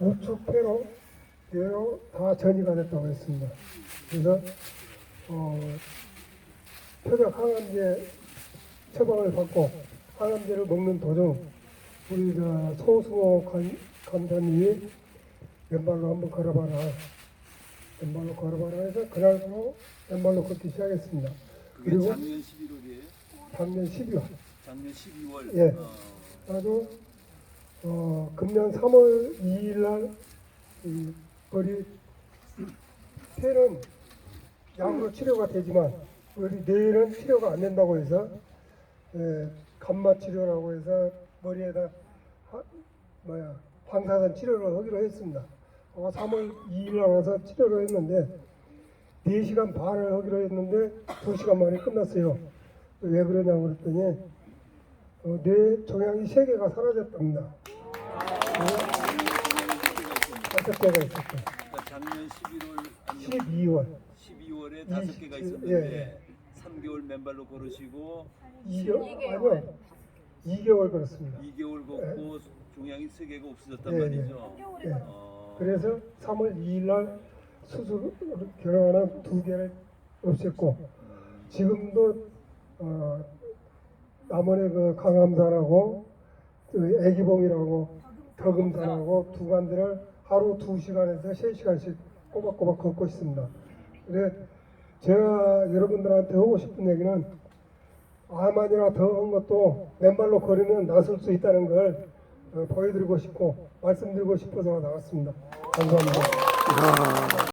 우측 폐로 뇌로 다 전이가 됐다고 했습니다. 그래서 어, 표적 항암제 처방을 받고 항암제를 먹는 도중 우리 저 소승호 관- 감독님이 왼발로 한번 걸어봐라. 왼발로 걸어봐라 해서 그날부로 왼발로 걷기 시작했습니다. 그리고 작년 11월이에요? 작년 12월 작년 12월. 예. 어, 아주 어, 금년 3월 2일 날 이, 우리 폐는 약으로 치료가 되지만 우리 뇌는 치료가 안 된다고 해서 예, 감마 치료라고 해서 머리에다 하, 뭐야 방사선 치료를 하기로 했습니다. 어, 3월 2일 날 와서 치료를 했는데 4시간 반을 하기로 했는데 2시간 만에 끝났어요. 왜 그러냐고 그랬더니 어, 뇌 종양이 세 개가 사라졌답니다. 다섯 개가 있었죠. 그러니까 작년 11월 아니요. 12월 12월에 다섯 개가 예, 있었는데 3개월 맨발로 걸으시고 2개월 아니요 2개월 걸었습니다. 2개월 걷고 종양이 세 개가 없어졌단 예, 말이죠. 예. 어, 그래서 3월 2일 날 수술 결혼한 두 개를 없앴고 지금도 어, 남원의 그 강암산하고 그 애기봉이라고 덕음산하고 두 간들을 하루 두 시간에서 세 시간씩 꼬박꼬박 걷고 있습니다. 그래 제가 여러분들한테 하고 싶은 얘기는 아만이나 더한 것도 맨발로 걸으면 나설 수 있다는 걸 어, 보여드리고 싶고 말씀드리고 싶어서 나왔습니다. 감사합니다.